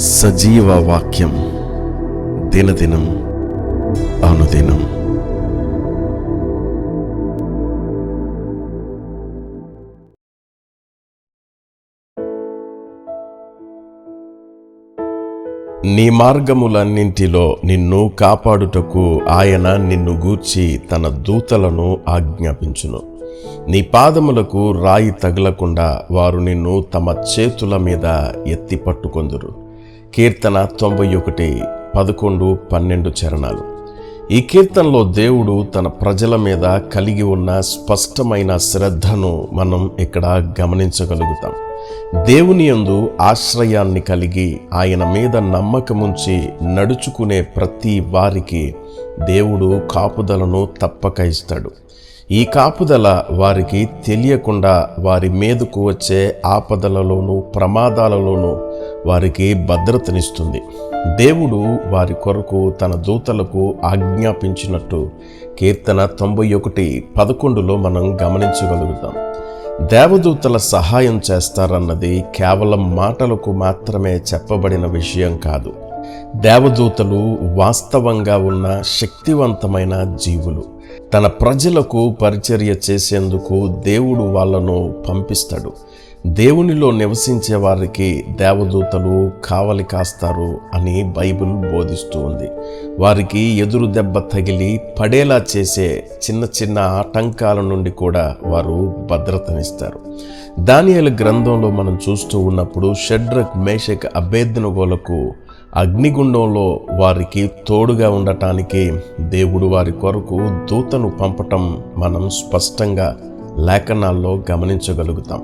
సజీవ వాక్యం దినదినం అనుదినం. నీ మార్గములన్నింటిలో నిన్ను కాపాడుటకు ఆయన నిన్ను గూర్చి తన దూతలను ఆజ్ఞాపించును. నీ పాదములకు రాయి తగలకుండా వారు నిన్ను తమ చేతుల మీద ఎత్తి పట్టుకొందురు. కీర్తన తొంభై ఒకటి పదకొండు పన్నెండు చరణాలు. ఈ కీర్తనలో దేవుడు తన ప్రజల మీద కలిగి ఉన్న స్పష్టమైన శ్రద్ధను మనం ఇక్కడ గమనించగలుగుతాం. దేవుని యందు ఆశ్రయాన్ని కలిగి ఆయన మీద నమ్మకముంచి నడుచుకునే ప్రతి వారికి దేవుడు కాపుదలను తప్పక ఇస్తాడు. ఈ కాపుదల వారికి తెలియకుండా వారి మీదకు వచ్చే ఆపదలలోనూ ప్రమాదాలలోనూ వారికి భద్రతనిస్తుంది. దేవుడు వారి కొరకు తన దూతలకు ఆజ్ఞాపించినట్టు కీర్తన తొంభై ఒకటి పదకొండులో మనం గమనించగలుగుతాం. దేవదూతల సహాయం చేస్తారన్నది కేవలం మాటలకు మాత్రమే చెప్పబడిన విషయం కాదు. దేవదూతలు వాస్తవంగా ఉన్న శక్తివంతమైన జీవులు. తన ప్రజలకు పరిచర్య చేసేందుకు దేవుడు వాళ్ళను పంపిస్తాడు. దేవునిలో నివసించే వారికి దేవదూతలు కావలి కాస్తారు అని బైబిల్ బోధిస్తూ ఉంది. వారికి ఎదురు దెబ్బ తగిలి పడేలా చేసే చిన్న చిన్న ఆటంకాల నుండి కూడా వారు భద్రతనిస్తారు. దానియాల గ్రంథంలో మనం చూస్తూ ఉన్నప్పుడు షడ్రక్ మేషక్ అభేదనగోలకు అగ్నిగుండంలో వారికి తోడుగా ఉండటానికి దేవుడు వారి కొరకు దూతను పంపటం మనం స్పష్టంగా లేఖనాల్లో గమనించగలుగుతాం.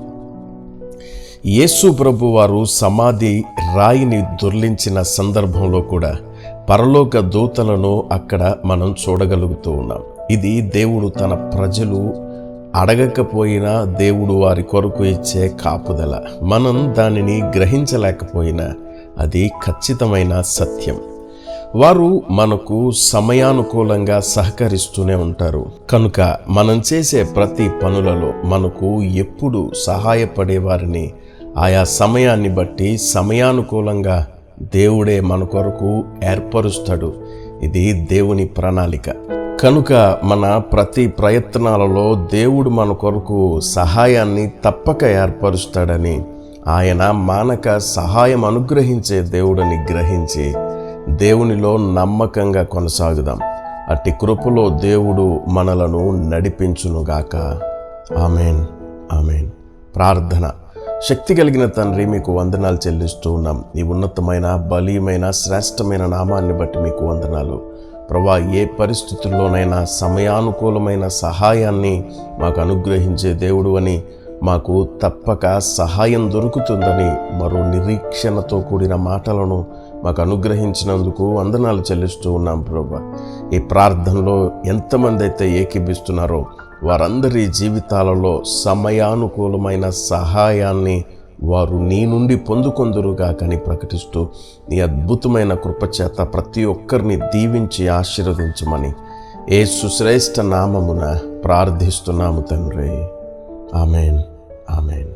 యేసు ప్రభు వారు సమాధి రాయిని దొర్లించిన సందర్భంలో కూడా పరలోక దూతలను అక్కడ మనం చూడగలుగుతూ ఉన్నాం. ఇది దేవుడు తన ప్రజలు అడగకపోయినా దేవుడు వారి కొరకు ఇచ్చే కాపుదల. మనం దానిని గ్రహించలేకపోయినా అది ఖచ్చితమైన సత్యం. వారు మనకు సమయానుకూలంగా సహకరిస్తూనే ఉంటారు. కనుక మనం చేసే ప్రతి పనులలో మనకు ఎప్పుడు సహాయపడే వారిని ఆయా సమయాన్ని బట్టి సమయానుకూలంగా దేవుడే మన కొరకు ఏర్పరుస్తాడు. ఇది దేవుని ప్రణాళిక. కనుక మన ప్రతి ప్రయత్నాలలో దేవుడు మన కొరకు సహాయాన్ని తప్పక ఏర్పరుస్తాడని ఆయన మానక సహాయం అనుగ్రహించే దేవుడని గ్రహించి దేవునిలో నమ్మకంగా కొనసాగుదాం. అట్టి కృపలో దేవుడు మనలను నడిపించునుగాక. ఆమెన్. ఆమెన్. ప్రార్థన. శక్తి కలిగిన తండ్రి మీకు వందనాలు చెల్లిస్తూ ఉన్నాం. ఈ ఉన్నతమైన బలీయమైన శ్రేష్టమైన నామాన్ని బట్టి మీకు వందనాలు. ప్రభా ఏ పరిస్థితుల్లోనైనా సమయానుకూలమైన సహాయాన్ని మాకు అనుగ్రహించే దేవుడు అని మాకు తప్పక సహాయం దొరుకుతుందని మరో నిరీక్షణతో కూడిన మాటలను మాకు అనుగ్రహించినందుకు వందనాలు చెల్లిస్తూ ఉన్నాం ప్రభా. ఈ ప్రార్థనలో ఎంతమంది అయితే ఏకీభిస్తున్నారో వారందరి జీవితాలలో సమయానుకూలమైన సహాయాన్ని వారు నీ నుండి పొందుకొందురుగా కని ప్రకటిస్తూ నీ అద్భుతమైన కృపచేత ప్రతి ఒక్కరిని దీవించి ఆశీర్వదించమని ఏ సుశ్రేష్ఠ నామమున ప్రార్థిస్తున్నాము తండ్రి. ఆమెన్. ఆమెన్.